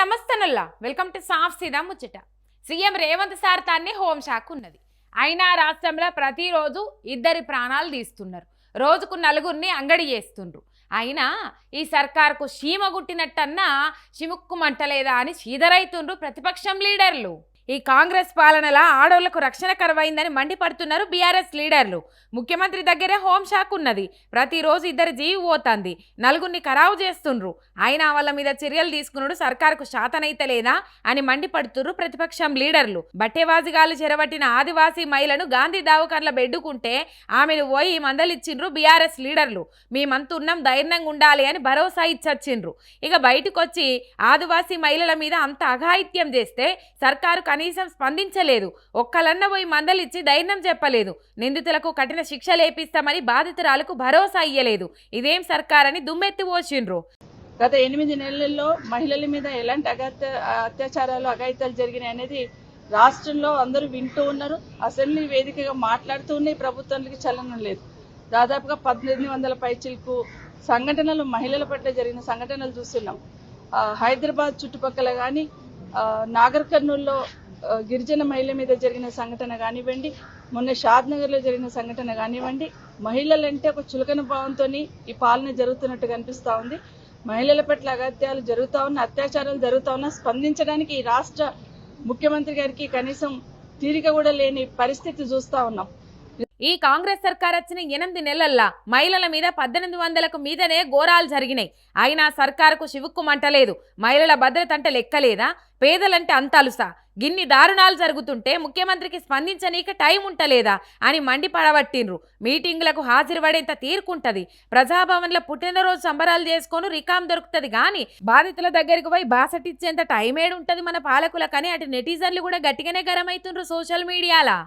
నమస్తనుల్లా. Welcome to సాఫ్ సీదా ముచ్చట. సీఎం రేవంత్ సార్ తాన్ని హోంశాఖ ఉన్నది అయినా రాష్ట్రంలో ప్రతిరోజు ఇద్దరి ప్రాణాలు తీస్తున్నారు. రోజుకు నలుగురిని అంగడి చేస్తుండ్రు. అయినా ఈ సర్కార్కు సీమ గుట్టినట్టన్నా చిముక్కుమంటలేదా అని చీదరైతుండ్రు ప్రతిపక్షం లీడర్లు. ఈ కాంగ్రెస్ పాలనలా ఆడోళ్ళకు రక్షణ కరువైందని మండిపడుతున్నారు బీఆర్ఎస్ లీడర్లు. ముఖ్యమంత్రి దగ్గరే హోంశాఖ ఉన్నది. ప్రతిరోజు ఇద్దరు జీవి పోతుంది. నలుగురిని ఖరావు చేస్తుండ్రు. అయినా వాళ్ళ మీద చర్యలు తీసుకున్నాడు సర్కారుకు శాతనైతలేదా అని మండిపడుతున్నారు ప్రతిపక్షం లీడర్లు. బట్టేవాజిగాలు చెరబట్టిన ఆదివాసీ మహిళను గాంధీ దావకర్ల బెడ్డుకుంటే ఆమెను పోయి మందలిచ్చిండ్రు బీఆర్ఎస్ లీడర్లు. మేమంతున్నాం ధైర్యంగా ఉండాలి అని భరోసా ఇచ్చొచ్చిండ్రు. ఇక బయటకు వచ్చి ఆదివాసీ మహిళల మీద అంత అఘాయిత్యం చేస్తే సర్కారు కనీసం స్పందించలేదు. ఒక్కలన్న పోయి మందలిచ్చి ధైర్యం చెప్పలేదు. నిందితులకు కఠిన శిక్ష లేపిస్తామని బాధితురాలకు భరోసా ఇయ్యలేదు. ఇదేం సర్కారని దుమ్మెత్తి పోసిండ్రు. గత ఎనిమిది నెలల్లో మహిళల మీద ఎలాంటి అగత్య అత్యాచారాలు అఘాయిత్యాలు జరిగినాయి అనేది రాష్ట్రంలో అందరూ వింటూ ఉన్నారు. అసెంబ్లీ వేదికగా మాట్లాడుతూ ఉన్నాయి. ప్రభుత్వానికి చలనం లేదు. దాదాపుగా పద్దెనిమిది వందల పైచిలకు సంఘటనలు మహిళల పట్ల జరిగిన సంఘటనలు చూస్తున్నాం. హైదరాబాద్ చుట్టుపక్కల కానీ నాగర్ కర్నూల్లో గిరిజన మహిళ మీద జరిగిన సంఘటన కానివ్వండి మొన్న షాద్ నగర్లో జరిగిన సంఘటన కానివ్వండి మహిళలంటే ఒక చులకన భావంతో ఈ పాలన జరుగుతున్నట్టు కనిపిస్తూ ఉంది. మహిళల పట్ల అగత్యాలు జరుగుతూ ఉన్న అత్యాచారాలు జరుగుతూ ఉన్నా స్పందించడానికి ఈ రాష్ట్ర ముఖ్యమంత్రి గారికి కనీసం తీరిక కూడా లేని పరిస్థితి చూస్తూ ఉన్నాం. ఈ కాంగ్రెస్ సర్కార్ వచ్చిన ఎనిమిది నెలల్లో మహిళల మీద పద్దెనిమిది వందలకు మీదనే ఘోరాలు జరిగినాయి. అయినా సర్కారుకు చివుక్కుమంటలేదు మహిళల భద్రత అంటే లెక్కలేదా? పేదలంటే అంత అలుసా? గిన్ని దారుణాలు జరుగుతుంటే ముఖ్యమంత్రికి స్పందించనీక టైం ఉంటలేదా? అని మండిపడబట్టిండ్రు. మీటింగులకు హాజరుపడేంత తీరుకుంటది ప్రజాభవన్లో పుట్టినరోజు సంబరాలు చేసుకొని రికాం దొరుకుతుంది కానీ బాధితుల దగ్గరికి పోయి బాసటిచ్చేంత టైం ఏడుంటది మన పాలకులకని అటు నెటిజన్లు కూడా గట్టిగానే గరమవుతుండ్రు సోషల్ మీడియాలా?